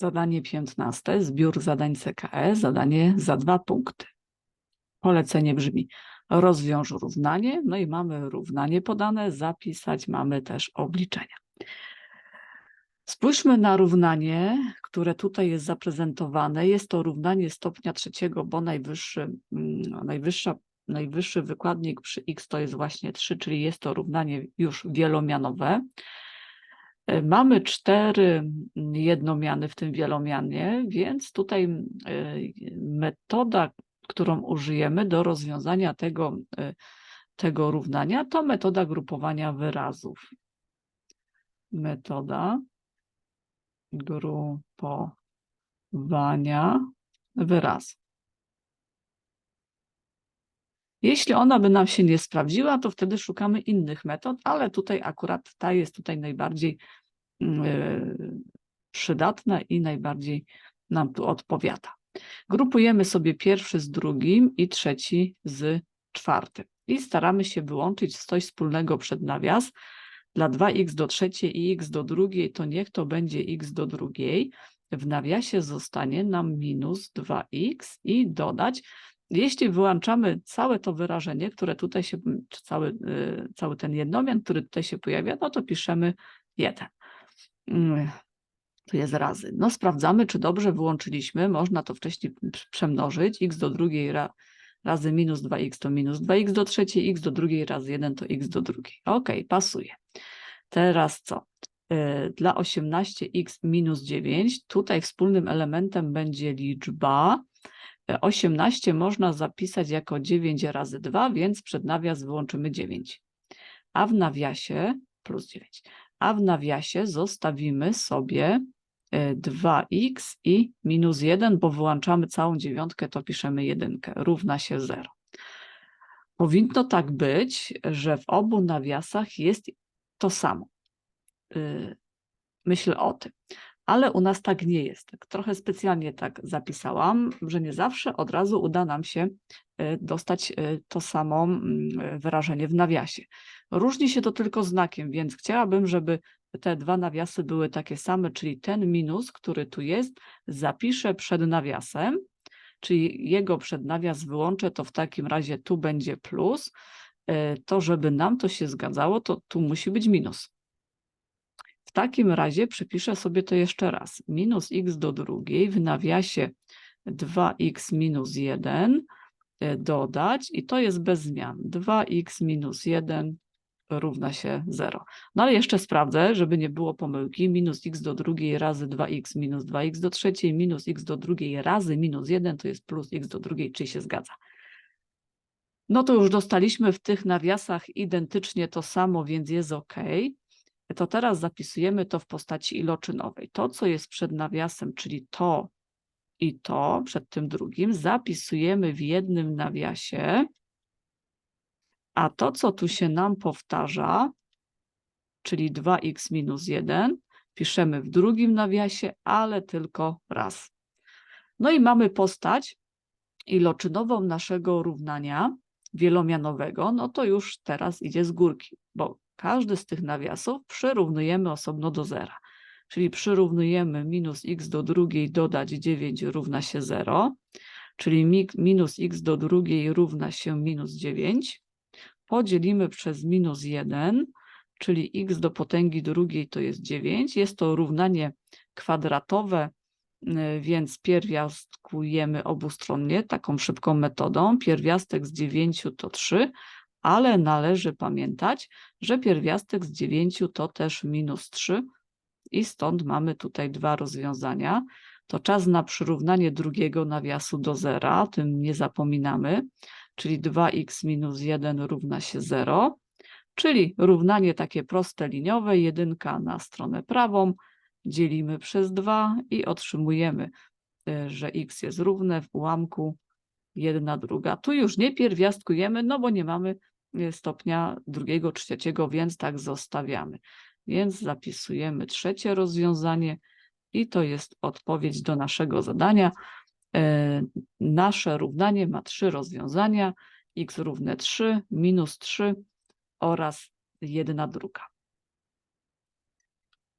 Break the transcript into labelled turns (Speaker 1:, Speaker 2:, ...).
Speaker 1: Zadanie 15. Zbiór zadań CKE. Zadanie za dwa punkty. Polecenie brzmi: rozwiąż równanie. No i mamy równanie podane, zapisać mamy też obliczenia. Spójrzmy na równanie, które tutaj jest zaprezentowane. Jest to równanie stopnia trzeciego, bo najwyższy, mm, najwyższa, najwyższy wykładnik przy x to jest właśnie 3, czyli jest to równanie już wielomianowe. E, Mamy cztery mm, jednomiany w tym wielomianie, więc tutaj mm, e, metoda, którą użyjemy do rozwiązania tego, e, tego równania, to metoda grupowania wyrazów. Metoda grupowania wyrazów. Jeśli ona by nam się nie sprawdziła, to wtedy szukamy innych metod, ale tutaj akurat ta jest tutaj najbardziej mm, y, przydatna i najbardziej nam tu odpowiada. Grupujemy sobie pierwszy z drugim i trzeci z czwartym. I staramy się wyłączyć coś wspólnego przed nawias. Dla 2x do trzeciej i x do drugiej, to niech to będzie x do drugiej. W nawiasie zostanie nam minus 2x i dodać jeśli wyłączamy całe to wyrażenie, które tutaj się, cały, y, cały ten jednomian, który tutaj się pojawia, no to piszemy 1. Tu jest razy. No sprawdzamy, czy dobrze wyłączyliśmy. Można to wcześniej przemnożyć. x do drugiej ra, razy minus 2x to minus 2x do trzeciej, x do drugiej razy 1 to x do drugiej. Ok, pasuje. Teraz co? Y, Dla 18x minus 9, tutaj wspólnym elementem będzie liczba 18 można zapisać jako 9 razy 2, więc przed nawias wyłączymy 9. A w nawiasie plus 9. A w nawiasie zostawimy sobie 2x i minus 1, bo wyłączamy całą dziewiątkę, to piszemy 1, równa się 0. Powinno tak być, że w obu nawiasach jest to samo. Y, myślę o tym ale u nas tak nie jest. Trochę specjalnie tak zapisałam, że nie zawsze od razu uda nam się e, dostać e, to samo mm, wyrażenie w nawiasie. Różni się to tylko znakiem, więc chciałabym, żeby te dwa nawiasy były takie same, czyli ten minus, który tu jest, zapiszę przed nawiasem, czyli jego przednawias wyłączę, to w takim razie tu będzie plus. E, to, żeby nam to się zgadzało, to tu musi być minus. W takim razie przepiszę sobie to jeszcze raz. Minus x do drugiej w nawiasie 2x minus 1 e, dodać i to jest bez zmian. 2x minus 1 równa się 0. No ale jeszcze sprawdzę, żeby nie było pomyłki. Minus x do drugiej razy 2x minus 2x do trzeciej minus x do drugiej razy minus 1 to jest plus x do drugiej, czyli się zgadza. No to już dostaliśmy w tych nawiasach identycznie to samo, więc jest ok to teraz zapisujemy to w postaci iloczynowej. To, co jest przed nawiasem, czyli to i to przed tym drugim, zapisujemy w jednym nawiasie, a to, co tu się nam powtarza, czyli 2x minus 1, piszemy w drugim nawiasie, ale tylko raz. No i mamy postać iloczynową naszego równania wielomianowego, no to już teraz idzie z górki, bo każdy z tych nawiasów przyrównujemy osobno do zera. Czyli przyrównujemy minus x do drugiej dodać 9 równa się 0, czyli minus x do drugiej równa się minus 9. Podzielimy przez minus 1, czyli x do potęgi drugiej to jest 9. Jest to równanie kwadratowe, y, więc pierwiastkujemy obustronnie taką szybką metodą. Pierwiastek z 9 to 3, ale należy pamiętać, że pierwiastek z 9 to też minus 3 i stąd mamy tutaj dwa rozwiązania. To czas na przyrównanie drugiego nawiasu do zera, tym nie zapominamy, czyli 2x minus 1 równa się 0, czyli równanie takie proste liniowe, jedynka na stronę prawą, dzielimy przez 2 i otrzymujemy, y, że x jest równe w ułamku 1 druga. Tu już nie pierwiastkujemy, no bo nie mamy Y, stopnia drugiego, trzeciego, więc tak zostawiamy. Więc zapisujemy trzecie rozwiązanie i to jest odpowiedź do naszego zadania. E, nasze równanie ma trzy rozwiązania, x równe 3, minus 3 oraz jedna druga.